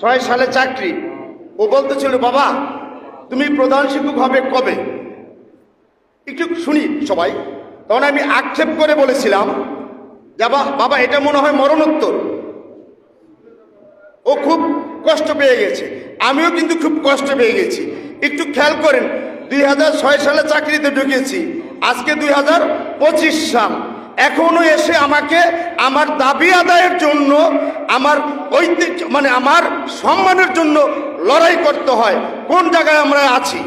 ছয় সালে চাকরি। ও বলতেছিল, বাবা, তুমি প্রধান শিক্ষক হবে কবে? একটু শুনি সবাই। তখন আমি আক্ষেপ করে বলেছিলাম যাবা বাবা, এটা মনে হয় মরণোত্তর। ও খুব কষ্ট পেয়ে গেছে। আমিও কিন্তু খুব কষ্ট পেয়ে গেছি। একটু খেয়াল করেন, দুই হাজার ছয় সালে চাকরিতে ঢুকেছি। আজকে দুই হাজার পঁচিশ সাল। এখনও এসে আমাকে আমার দাবি আদায়ের জন্য, আমার ঐতিহ্য মানে আমার সম্মানের জন্য লড়াই করতে হয়। কোন জায়গায় আমরা আছি?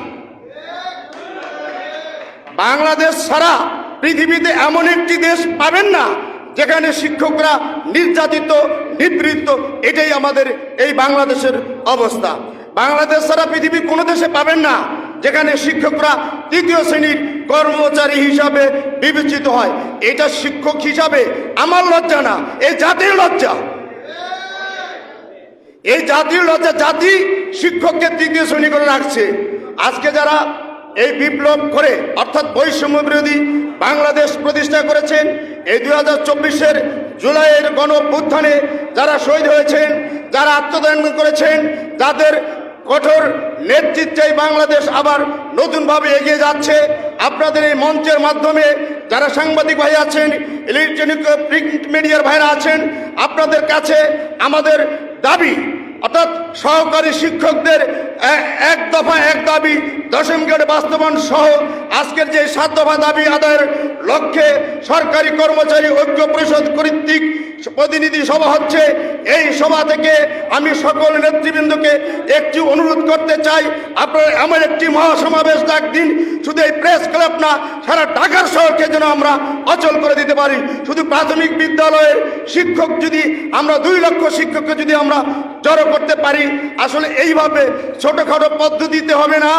বাংলাদেশ ছাড়া পৃথিবীতে এমন একটি দেশ পাবেন না, যেখানে শিক্ষকরা নির্যাতিত, নিবৃত্ত, এটাই আমাদের এই বাংলাদেশের অবস্থা। বাংলাদেশ ছাড়া পৃথিবী কোনো দেশে পাবেন না। যেখানে শিক্ষকরা তৃতীয় শ্রেণির কর্মচারী হিসাবে বিবেচিত হয়। এটা শিক্ষক হিসাবে আমার লজ্জা না এই জাতির লজ্জা। এই জাতির লজ্জা, জাতি শিক্ষককে তৃতীয় শ্রেণি করে রাখছে। আজকে যারা এই বিপ্লব করে, অর্থাৎ বৈষম্য বিরোধী বাংলাদেশ প্রতিষ্ঠা করেছেন, এই দুই হাজার চব্বিশের জুলাইয়ের গণ যারা শহীদ হয়েছেন, যারা আত্মদান করেছেন, যাদের কঠোর নেতৃত্বে বাংলাদেশ আবার নতুনভাবে এগিয়ে যাচ্ছে। আপনাদের এই মঞ্চের মাধ্যমে যারা সাংবাদিক ভাই আছেন ইলেকট্রনিক প্রিন্ট মিডিয়ার ভাইরা আছেন, আপনাদের কাছে আমাদের দাবি, অর্থাৎ সহকারী শিক্ষকদের এক দফা এক দাবি দশম গ্রেড বাস্তবায়ন সহ আজকের যে সাত দফা দাবি আদায়ের লক্ষ্যে সরকারি কর্মচারী ঐক্য পরিষদ কর্তৃক প্রতিনিধি সভা হচ্ছে। এই সভা থেকে আমি সকল নেতৃবৃন্দকে একটি অনুরোধ করতে চাই, আপনারা এমন একটি মহাসমাবেশ ডাক দিন শুধু এই প্রেস ক্লাব না, সারা ঢাকার শহরকে যেন আমরা অচল করে দিতে পারি। শুধু প্রাথমিক বিদ্যালয়ের শিক্ষক যদি আমরা, দুই লক্ষ শিক্ষককে যদি আমরা জড়ো করতে পারি, আসলে এইভাবে ছোটোখাটো পদ্ধতিতে হবে না।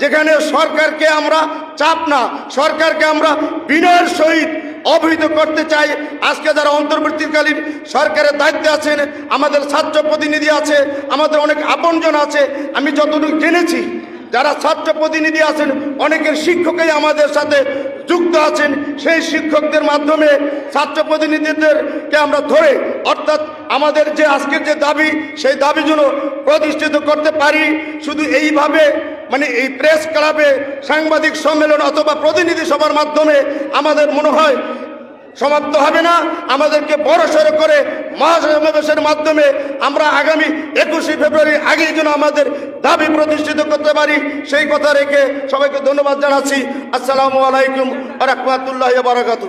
যেখানে সরকারকে আমরা চাপ না, সরকারকে আমরা বিনয়ের সহিত অবহিত করতে চাই। আজকে যারা অন্তর্বর্তীকালীন সরকারের দায়িত্বে আছেন, আমাদের ছাত্র প্রতিনিধি আছে, আমাদের অনেক আপনজন আছে, আমি যতটুকু জেনেছি, যারা ছাত্র প্রতিনিধি আছেন, অনেকের শিক্ষকই আমাদের সাথে যুক্ত আছেন। সেই শিক্ষকদের মাধ্যমে ছাত্র প্রতিনিধিদেরকে আমরা ধরে, অর্থাৎ আমাদের যে আজকের যে দাবি, সেই দাবি যেন প্রতিষ্ঠিত করতে পারি। শুধু এইভাবে মানে এই প্রেস ক্লাবে সাংবাদিক সম্মেলন অথবা প্রতিনিধি সভার মাধ্যমে আমাদের মনে হয় সমাপ্ত হবে না। আমাদেরকে বড় সড়ো করে মহাসমাবেশের মাধ্যমে আমরা আগামী একুশে ফেব্রুয়ারির আগেই যেন আমাদের দাবি প্রতিষ্ঠিত করতে পারি, সেই কথা রেখে সবাইকে ধন্যবাদ জানাচ্ছি। আসসালামু আলাইকুম রহমতুল্লাহ বারাকাতু